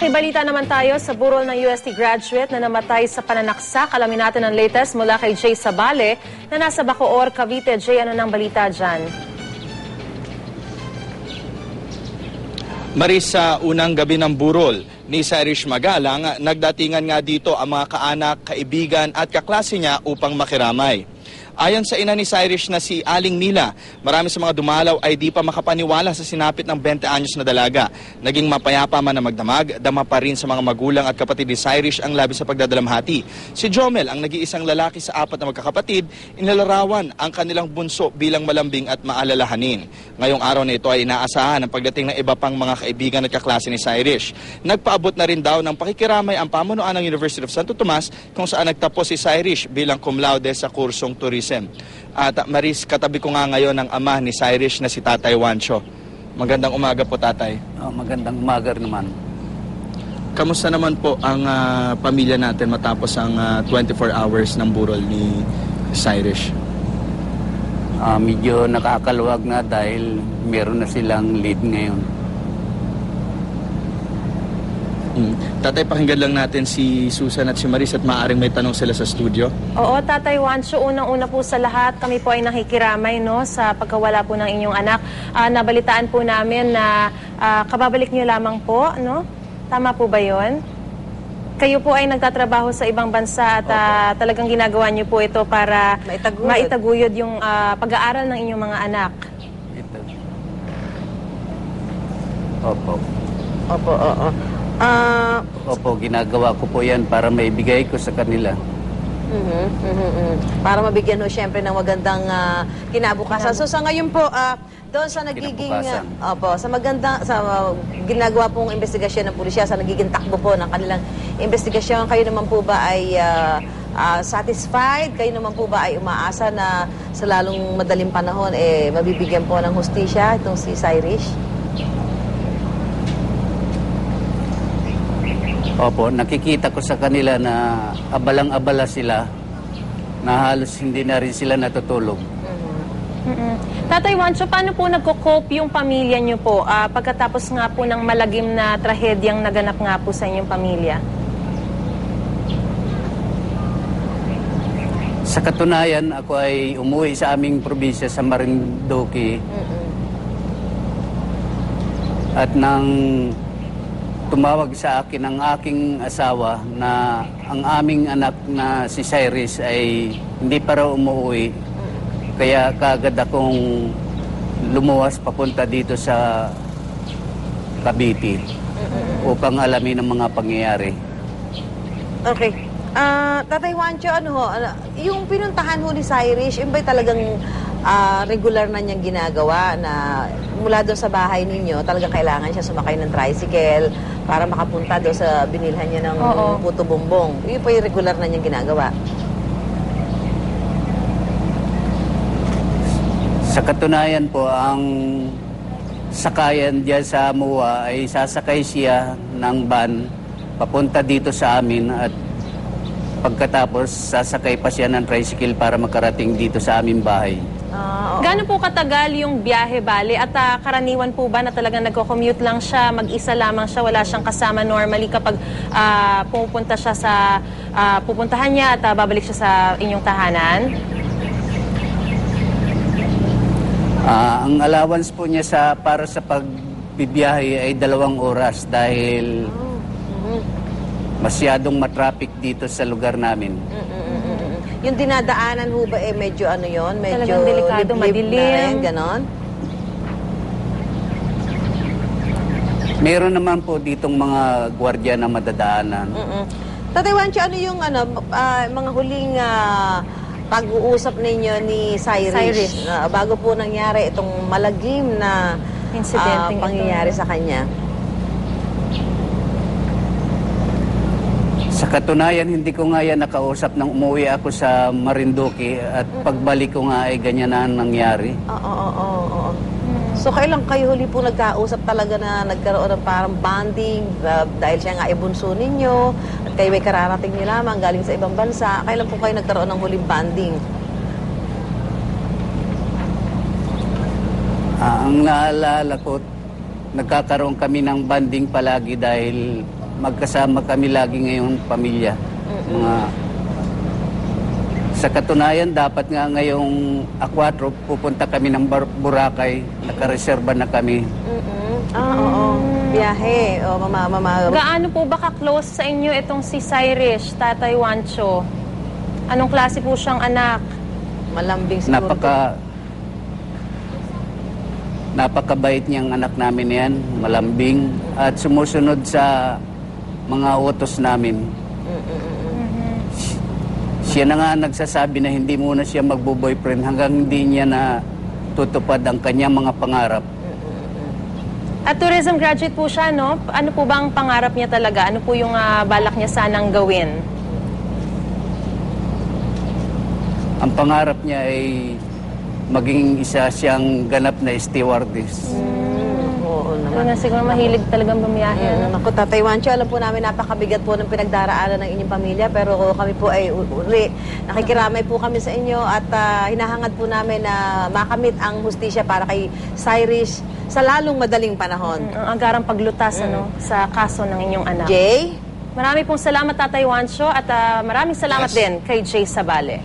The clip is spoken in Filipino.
Makibalita naman tayo sa burol ng UST graduate na namatay sa pananaksak. Alamin natin ang latest mula kay Jay Sabale na nasa Bacoor, Cavite. Jay, ano nang balita dyan? Maris, sa unang gabi ng burol ni Sirish Magalang, nagdatingan nga dito ang mga kaanak, kaibigan at kaklase niya upang makiramay. Ayon sa ina ni Cyrus na si Aling Nila, marami sa mga dumalaw ay di pa makapaniwala sa sinapit ng 20 anyos na dalaga. Naging mapayapa man na magdamag, dama pa rin sa mga magulang at kapatid ni Cyrus ang labis sa pagdadalamhati. Si Jomel, ang nag-iisang lalaki sa apat na magkakapatid, inilarawan ang kanilang bunso bilang malambing at maalalahanin. Ngayong araw na ito ay inaasahan ang pagdating ng iba pang mga kaibigan at kaklase ni Cyrus. Nagpaabot na rin daw ng pakikiramay ang pamunuan ng University of Santo Tomas kung saan nagtapos si Cyrus bilang cum laude sa kursong tourism. At Maris, katabi ko nga ngayon ang ama ni Cyrus na si Tatay Wancho. Magandang umaga po, Tatay. Oh, magandang umaga naman. Kamusta naman po ang ah, pamilya natin matapos ang ah, 24 hours ng burol ni Cyrus? Ah, medyo nakakaluwag na dahil meron na silang lead ngayon. Mm. Tatay, pakinggan lang natin si Susan at si Maris at maaaring may tanong sila sa studio. Oo, Tatay Wancho, unang-una po sa lahat, kami po ay nakikiramay no, sa pagkawala po ng inyong anak. Ah, nabalitaan po namin na ah, kababalik niyo lamang po, no? Tama po ba yon? Kayo po ay nagtatrabaho sa ibang bansa at ah, talagang ginagawa niyo po ito para Maitaguyod. maitaguyod yung ah, pag-aaral ng inyong mga anak. Ito. Opo. Opo, oo. Ah, Opo, ginagawa ko po yan para maibigay ko sa kanila. mhm, mhm, mhm. Para mabigyan ho siyempre ng magandang ah, kinabukasan. So sa ngayon po, ah, doon sa nagiging Kinabukasan. ah, opo, sa magandang sa ah, ginagawa pong investigasyon ng pulisya sa nagiging takbo po ng kanilang investigasyon, kayo naman po ba ay ah, ah, satisfied? Kayo naman po ba ay umaasa na sa lalong madaling panahon eh mabibigyan po ng hustisya itong si Cyrus? Opo, nakikita ko sa kanila na abalang-abala sila na halos hindi na rin sila natutulog. Mm-mm. Tatay Wancho, paano po nagko-cope yung pamilya niyo po ah, pagkatapos nga po ng malagim na trahedyang naganap nga po sa inyong pamilya? Sa katunayan, ako ay umuwi sa aming probinsya sa Marinduque at nang tumawag sa akin ang aking asawa na ang aming anak na si Cyrus ay hindi pa raw umuwi. Kaya kaagad akong lumuwas papunta dito sa Cavite upang alamin ang mga pangyayari. Okay. Ah, Tatay Juancho, ano ho, ano, yung pinuntahan ho ni Cyrus, yun ba'y talagang ah, regular na niyang ginagawa na mula doon sa bahay ninyo, talagang kailangan siya sumakay ng tricycle para makapunta doon sa binilhan niya ng Oo. puto bumbong. Yun pa yung regular na niyang ginagawa. Sa katunayan po, ang sakayan diyan sa MUA ay sasakay siya ng van papunta dito sa amin at pagkatapos sasakay pa siya ng tricycle para makarating dito sa aming bahay. Ah, oo. Gaano po katagal yung biyahe bali at ah, karaniwan po ba na talagang nagko-commute lang siya, mag-isa lamang siya, wala siyang kasama normally kapag ah, pupunta siya sa ah, pupuntahan niya at ah, babalik siya sa inyong tahanan? Ah, ang allowance po niya sa para sa pagbibiyahe ay dalawang oras dahil masyadong matraffic dito sa lugar namin. Yung dinadaanan ho ba eh medyo ano yon medyo Talagang delikado, liblib madilim. na rin, ganon? Meron naman po ditong mga gwardiya na madadaanan. Mm-mm. Tatay Wancho, ano yung ano, ah, mga huling ah, pag-uusap ninyo ni Cyrus, Cyrus. na bago po nangyari itong malagim na Insidente ah, pangyayari sa kanya? Sa katunayan, hindi ko nga yan nakausap nang umuwi ako sa Marinduque at pagbalik ko nga ay ganyan na ang nangyari. Oo, oo, oo, oo. So, kailan kayo huli po nagkausap talaga na nagkaroon ng parang bonding ah, dahil siya nga ibunso ninyo at kayo ay kararating niyo lamang galing sa ibang bansa. Kailan po kayo nagkaroon ng huling bonding? Ah, ang naalala ko, nagkakaroon kami ng banding palagi dahil magkasama kami lagi ngayon pamilya. Mga sa katunayan, dapat nga ngayong A4, pupunta kami ng Bar- Boracay. Nakareserba na kami. Ah, oo. Biyahe. O, mama, mama. Gaano po ba ka-close sa inyo itong si Cyrus, Tatay Wancho? Anong klase po siyang anak? Malambing siguro. Napaka napakabait niyang anak namin yan, malambing at sumusunod sa mga utos namin. Siya na nga nagsasabi na hindi muna siya magbo-boyfriend hanggang hindi niya na tutupad ang kanyang mga pangarap. At tourism graduate po siya, no? Ano po ba ang pangarap niya talaga? Ano po yung ah, balak niya sanang gawin? Ang pangarap niya ay maging isa siyang ganap na stewardess. Ano na siguro mahilig talagang bumiyahe. ano? Ayan, ako, Tatay Wancho, alam po namin napakabigat po ng pinagdaraanan ng inyong pamilya pero kami po ay uli. Nakikiramay po kami sa inyo at ah, hinahangad po namin na makamit ang hustisya para kay Cyrus sa lalong madaling panahon. Mm, Ang agarang paglutas ano, sa kaso ng inyong anak. Jay? Marami pong salamat Tatay Wancho at ah, maraming salamat Yes. din kay Jay Sabale.